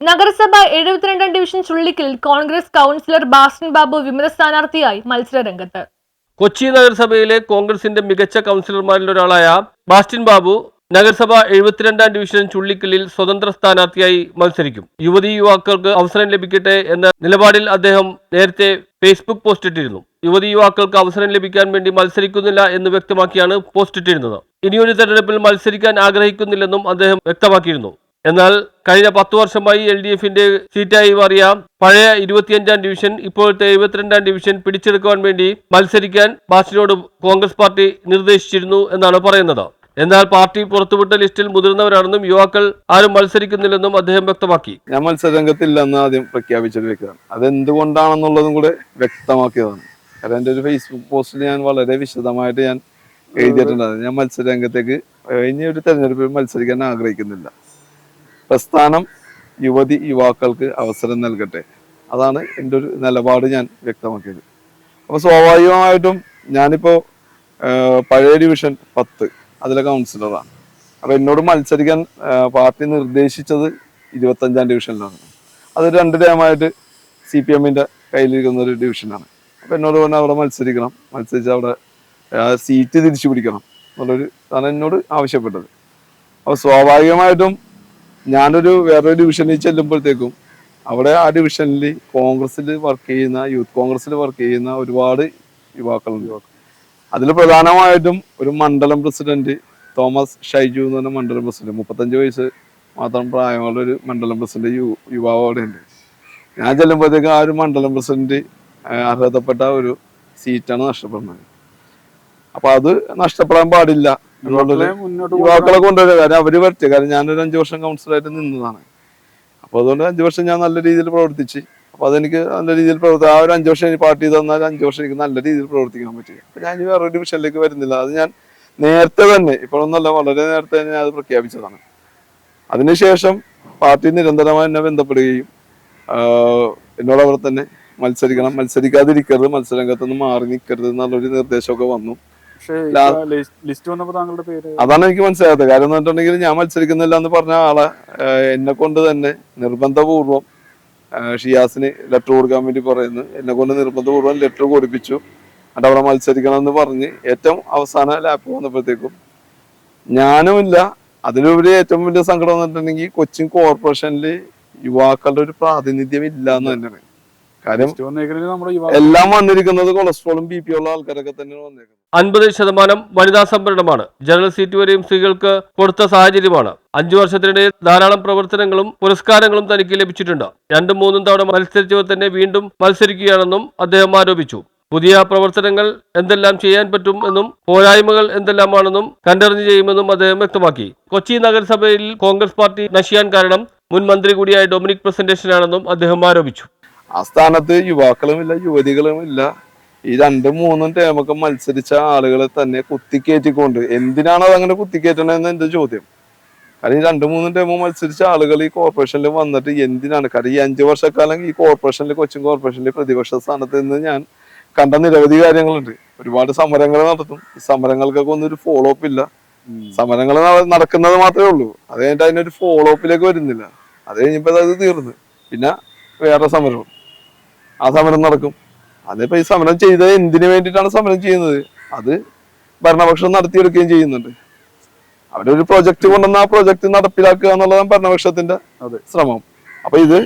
നഗരസഭ എഴുപത്തിരണ്ടാം ഡിവിഷൻ ചുള്ളിക്കിൽ കോൺഗ്രസ് കൗൺസിലർ ബാസ്റ്റൻ ബാബു വിമത സ്ഥാനാർത്ഥിയായി മത്സരരംഗത്ത്. കൊച്ചി നഗരസഭയിലെ കോൺഗ്രസിന്റെ മികച്ച കൗൺസിലർമാരിൽ ഒരാളായ ബാസ്റ്റിൻ ബാബു നഗരസഭ എഴുപത്തിരണ്ടാം ഡിവിഷൻ ചുള്ളിക്കലിൽ സ്വതന്ത്ര സ്ഥാനാർത്ഥിയായി മത്സരിക്കും. യുവതി യുവാക്കൾക്ക് അവസരം ലഭിക്കട്ടെ എന്ന നിലപാടിൽ അദ്ദേഹം നേരത്തെ ഫേസ്ബുക്ക് പോസ്റ്റ് ഇട്ടിരുന്നു. യുവതി യുവാക്കൾക്ക് അവസരം ലഭിക്കാൻ വേണ്ടി മത്സരിക്കുന്നില്ല എന്ന് വ്യക്തമാക്കിയാണ് പോസ്റ്റ് ഇട്ടിരുന്നത്. ഇനിയൊരു തെരഞ്ഞെടുപ്പിൽ മത്സരിക്കാൻ ആഗ്രഹിക്കുന്നില്ലെന്നും അദ്ദേഹം വ്യക്തമാക്കിയിരുന്നു. എന്നാൽ കഴിഞ്ഞ പത്തു വർഷമായി എൽ ഡി എഫിന്റെ സീറ്റായി മാറിയ പഴയ ഇരുപത്തിയഞ്ചാം ഡിവിഷൻ ഇപ്പോഴത്തെ എഴുപത്തിരണ്ടാം ഡിവിഷൻ പിടിച്ചെടുക്കുവാൻ വേണ്ടി മത്സരിക്കാൻ ബാസിനോട് കോൺഗ്രസ് പാർട്ടി നിർദ്ദേശിച്ചിരുന്നു എന്നാണ് പറയുന്നത്. എന്നാൽ പാർട്ടി പുറത്തുവിട്ട ലിസ്റ്റിൽ മുതിർന്നവരാണെന്നും യുവാക്കൾ ആരും മത്സരിക്കുന്നില്ലെന്നും അദ്ദേഹം വ്യക്തമാക്കി. ഞാൻ മത്സരരംഗത്തില്ലെന്ന് ആദ്യം പ്രഖ്യാപിച്ചൊരു വ്യക്തിയാണ് അതെന്തുകൊണ്ടാണെന്നുള്ളതും കൂടെ വ്യക്തമാക്കിയതാണ്. കാരണം എന്റെ ഒരു ഫേസ്ബുക്ക് പോസ്റ്റിൽ ഞാൻ വളരെ വിശദമായിട്ട് ഞാൻ എഴുതിയിട്ടുണ്ടായിരുന്നു ഞാൻ മത്സരരംഗത്തേക്ക് ഇനി ഒരു തെരഞ്ഞെടുപ്പിൽ മത്സരിക്കാൻ ആഗ്രഹിക്കുന്നില്ല. പ്രസ്ഥാനം യുവതി യുവാക്കൾക്ക് അവസരം നൽകട്ടെ. അതാണ് എന്റെ ഒരു നിലപാട് ഞാൻ വ്യക്തമാക്കിയത്. അപ്പോൾ സ്വാഭാവികമായിട്ടും ഞാനിപ്പോൾ പഴയ ഡിവിഷൻ പത്ത് അതിലെ കൗൺസിലറാണ്. അപ്പോൾ എന്നോട് മത്സരിക്കാൻ പാർട്ടി നിർദ്ദേശിച്ചത് ഇരുപത്തഞ്ചാം ഡിവിഷനിലാണ്. അത് രണ്ട് ടൈമായിട്ട് സി പി എമ്മിന്റെ കയ്യിലിരിക്കുന്ന ഒരു ഡിവിഷനാണ്. അപ്പോൾ എന്നോട് പറഞ്ഞാൽ അവിടെ മത്സരിക്കണം. മത്സരിച്ച് അവിടെ സീറ്റ് തിരിച്ചു പിടിക്കണം എന്നുള്ളൊരു അതാണ് എന്നോട് ആവശ്യപ്പെട്ടത്. അപ്പോൾ സ്വാഭാവികമായിട്ടും ഞാനൊരു വേറൊരു ഡിവിഷനിൽ ചെല്ലുമ്പോഴത്തേക്കും അവിടെ ആ ഡിവിഷനിൽ കോൺഗ്രസ്സിൽ വർക്ക് ചെയ്യുന്ന യൂത്ത് കോൺഗ്രസ്സിൽ വർക്ക് ചെയ്യുന്ന ഒരുപാട് യുവാക്കളുണ്ട്. അതിൽ പ്രധാനമായിട്ടും ഒരു മണ്ഡലം പ്രസിഡന്റ് തോമസ് ഷൈജു എന്ന് പറഞ്ഞ മണ്ഡലം പ്രസിഡന്റ് മുപ്പത്തഞ്ച് വയസ്സ് മാത്രം പ്രായമുള്ള ഒരു മണ്ഡലം പ്രസിഡന്റ് യു യുവാവ് അവിടെ ഉണ്ട് ഞാൻ ചെല്ലുമ്പോഴത്തേക്കും ആ ഒരു മണ്ഡലം പ്രസിഡന്റ് അർഹതപ്പെട്ട ഒരു സീറ്റാണ് നഷ്ടപ്പെടുന്നത്. അപ്പൊ അത് നഷ്ടപ്പെടാൻ പാടില്ല. എന്നുള്ളൊരു യുവാക്കളെ കൊണ്ടുവരിക കാര്യം അവർ വരട്ടെ. കാരണം ഞാനൊരു അഞ്ചു വർഷം കൗൺസിലറായിട്ട് നിന്നതാണ്. അപ്പൊ അതുകൊണ്ട് അഞ്ചു വർഷം ഞാൻ നല്ല രീതിയിൽ പ്രവർത്തിച്ച്. അപ്പൊ അതെനിക്ക് നല്ല രീതിയിൽ പ്രവർത്തി ആ ഒരു അഞ്ചു വർഷം എനിക്ക് പാർട്ടി തന്നാൽ അഞ്ചു വർഷം എനിക്ക് നല്ല രീതിയിൽ പ്രവർത്തിക്കാൻ പറ്റി. അപ്പൊ ഞാൻ ഇനി വേറൊരു ഡിവിഷനിലേക്ക് വരുന്നില്ല. അത് ഞാൻ നേരത്തെ തന്നെ ഇപ്പോഴൊന്നല്ല വളരെ നേരത്തെ തന്നെ ഞാൻ അത് പ്രഖ്യാപിച്ചതാണ്. അതിനുശേഷം പാർട്ടി നിരന്തരമായി എന്നെ ബന്ധപ്പെടുകയും എന്നോടവിടെ എന്നോട് അവർ തന്നെ മത്സരിക്കണം. മത്സരിക്കാതിരിക്കരുത്. മത്സരരംഗത്ത് നിന്ന് മാറി നിൽക്കരുത് എന്നുള്ളൊരു നിർദ്ദേശമൊക്കെ വന്നു. പക്ഷേ ലാ- ലിസ്റ്റ് വന്നപ്പോ താങ്കളുടെ പേര് അതാണ് എനിക്ക് മനസ്സിലാകാത്തത്. കാര്യം എന്ന് പറഞ്ഞിട്ടുണ്ടെങ്കിൽ ഞാൻ മത്സരിക്കുന്നില്ല എന്ന് പറഞ്ഞ ആളെ എന്നെ കൊണ്ട് തന്നെ നിർബന്ധപൂർവം ഷിയാസിന് ലെറ്റർ കൊടുക്കാൻ വേണ്ടി പറയുന്നു. എന്നെ കൊണ്ട് നിർബന്ധപൂർവം ലെറ്റർ കൊടുപ്പിച്ചു. എന്നിട്ട് അവിടെ മത്സരിക്കണം എന്ന് പറഞ്ഞ് ഏറ്റവും അവസാന ലാപ്പ് വന്നപ്പോഴത്തേക്കും ഞാനുമില്ല. അതിലുപരി ഏറ്റവും വലിയ സങ്കടം വന്നിട്ടുണ്ടെങ്കിൽ കൊച്ചിൻ കോർപ്പറേഷനിൽ യുവാക്കളുടെ ഒരു പ്രാതിനിധ്യം ഇല്ല എന്ന് തന്നെയാണ്. കാര്യം എല്ലാം വന്നിരിക്കുന്നത് കൊളസ്ട്രോളും ബി പി ഉള്ള ആൾക്കാരൊക്കെ തന്നെയാണ് വന്നേക്കുന്നത്. അൻപത് ശതമാനം വനിതാ സംവരണമാണ്. ജനറൽ സീറ്റ് വരെയും സ്ത്രീകൾക്ക് കൊടുത്ത സാഹചര്യമാണ്. അഞ്ചു വർഷത്തിനിടെ ധാരാളം പ്രവർത്തനങ്ങളും പുരസ്കാരങ്ങളും തനിക്ക് ലഭിച്ചിട്ടുണ്ട്. രണ്ടും മൂന്നും തവണ മത്സരിച്ചവർ തന്നെ വീണ്ടും മത്സരിക്കുകയാണെന്നും അദ്ദേഹം ആരോപിച്ചു. പുതിയ പ്രവർത്തനങ്ങൾ എന്തെല്ലാം ചെയ്യാൻ പറ്റും എന്നും പോരായ്മകൾ എന്തെല്ലാമാണെന്നും കണ്ടറിഞ്ഞ് ചെയ്യുമെന്നും അദ്ദേഹം വ്യക്തമാക്കി. കൊച്ചി നഗരസഭയിൽ കോൺഗ്രസ് പാർട്ടി നശിയാൻ കാരണം മുൻ മന്ത്രി കൂടിയായ ഡൊമിനിക് പ്രസന്റേഷനാണെന്നും അദ്ദേഹം ആരോപിച്ചു. ആ സ്ഥാനത്ത് യുവാക്കളുമില്ല യുവതികളുമില്ല ഈ രണ്ടും മൂന്നും ടേമൊക്കെ മത്സരിച്ച ആളുകളെ തന്നെ കുത്തിക്കയറ്റിക്കൊണ്ട് എന്തിനാണ് അത് അങ്ങനെ കുത്തിക്കയറ്റണമെന്ന് എന്റെ ചോദ്യം. കാരണം ഈ രണ്ടു മൂന്നും ടേമോ മത്സരിച്ച ആളുകൾ ഈ കോർപ്പറേഷനിൽ വന്നിട്ട് എന്തിനാണ്? കാരണം ഈ അഞ്ചു വർഷക്കാലം ഈ കോർപ്പറേഷനിൽ കൊച്ചിൻ കോർപ്പറേഷനിൽ പ്രതിപക്ഷ സ്ഥാനത്ത് നിന്ന് ഞാൻ കണ്ട നിരവധി കാര്യങ്ങളുണ്ട്. ഒരുപാട് സമരങ്ങൾ നടത്തും. ഈ സമരങ്ങൾക്കൊക്കെ ഒന്നും ഒരു ഫോളോ അപ്പ് ഇല്ല സമരങ്ങൾ നടക്കുന്നത് മാത്രമേ ഉള്ളൂ. അത് കഴിഞ്ഞിട്ട് അതിനൊരു ഫോളോ അപ്പിലേക്ക് വരുന്നില്ല. അത് കഴിഞ്ഞപ്പോ അത് തീർന്നു. പിന്നെ വേറെ സമരം ആ സമരം നടക്കും. അതിപ്പോ ഈ സമരം ചെയ്ത എന്തിനു വേണ്ടിയിട്ടാണ് സമരം ചെയ്യുന്നത്? അത് ഭരണപക്ഷം നടത്തിയെടുക്കുകയും ചെയ്യുന്നുണ്ട്. അവിടെ ഒരു പ്രൊജക്ട് കൊണ്ടുവന്ന് ആ പ്രൊജക്ട് നടപ്പിലാക്കുക എന്നുള്ളതാണ് ഭരണപക്ഷത്തിന്റെ ശ്രമം. അപ്പൊ ഇത്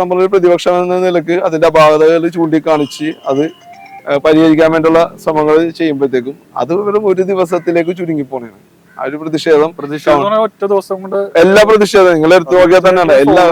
നമ്മളൊരു പ്രതിപക്ഷം എന്ന നിലയ്ക്ക് അതിന്റെ അപാകതകൾ ചൂണ്ടിക്കാണിച്ച് അത് പരിഹരിക്കാൻ വേണ്ടിയുള്ള ശ്രമങ്ങൾ ചെയ്യുമ്പോഴത്തേക്കും അത് വെറും ഒരു ദിവസത്തിലേക്ക് ചുരുങ്ങിപ്പോണേ ഒരു പ്രതിഷേധം പ്രതിഷേധം. ഒറ്റ ദിവസം കൊണ്ട് എല്ലാ പ്രതിഷേധം നിങ്ങൾ എടുത്തു നോക്കിയാൽ തന്നെയാണ്. എല്ലാ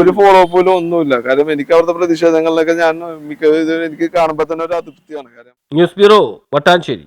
ഒരു ഫോളോ അപ്പിലും ഒന്നുമില്ല. കാരണം എനിക്ക് അവിടുത്തെ പ്രതിഷേധങ്ങളിലൊക്കെ ഞാൻ മിക്ക എനിക്ക് കാണുമ്പോൾ തന്നെ ഒരു അതൃപ്തിയാണ്. കാര്യം ന്യൂസ് ബ്യൂറോ വട്ടാഞ്ചേരി.